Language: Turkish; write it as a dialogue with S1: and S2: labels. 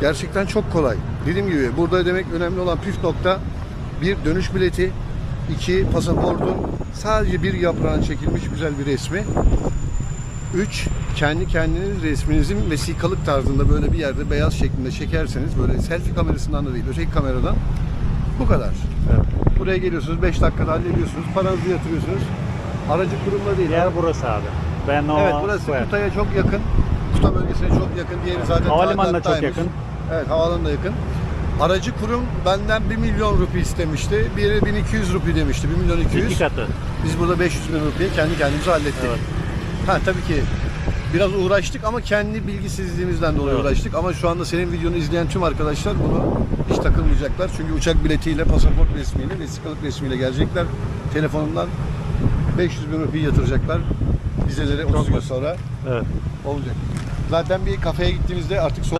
S1: Gerçekten çok kolay. Dediğim gibi burada demek önemli olan püf nokta bir dönüş bileti, iki pasaportun sadece bir yaprağın çekilmiş güzel bir resmi. Üç, kendi kendiniz resminizin vesikalık tarzında böyle bir yerde beyaz şeklinde çekerseniz böyle selfie kamerasından da değil öteki kameradan bu kadar. Buraya geliyorsunuz 5 dakikada hallediyorsunuz paranızı yatırıyorsunuz. Aracı kurumda değil.
S2: Yer burası abi. Ben o
S1: Evet burası
S2: koyarım.
S1: Kutay'a çok yakın. Kuta bölgesine çok yakın. Diğeri zaten
S2: Havalimanına çok yakın.
S1: Evet havaalanına yakın. Aracı kurum benden 1 milyon rupi istemişti. Biri 1200 rupi demişti. 1 milyon 200.
S2: İki katı.
S1: Biz burada 500 bin rupiye kendi kendimize hallettik.
S2: Evet.
S1: Ha tabii ki biraz uğraştık ama kendi bilgisizliğimizden dolayı
S2: Evet.
S1: uğraştık. Ama şu anda senin videonu izleyen tüm arkadaşlar bunu hiç takılmayacaklar. Çünkü uçak biletiyle, pasaport resmiyle, vesikalık resmiyle gelecekler. Telefonundan 500 bin rupi yatıracaklar. Vizeleri 30 gün sonra
S2: Evet.
S1: olacak. Zaten bir kafeye gittiğimizde artık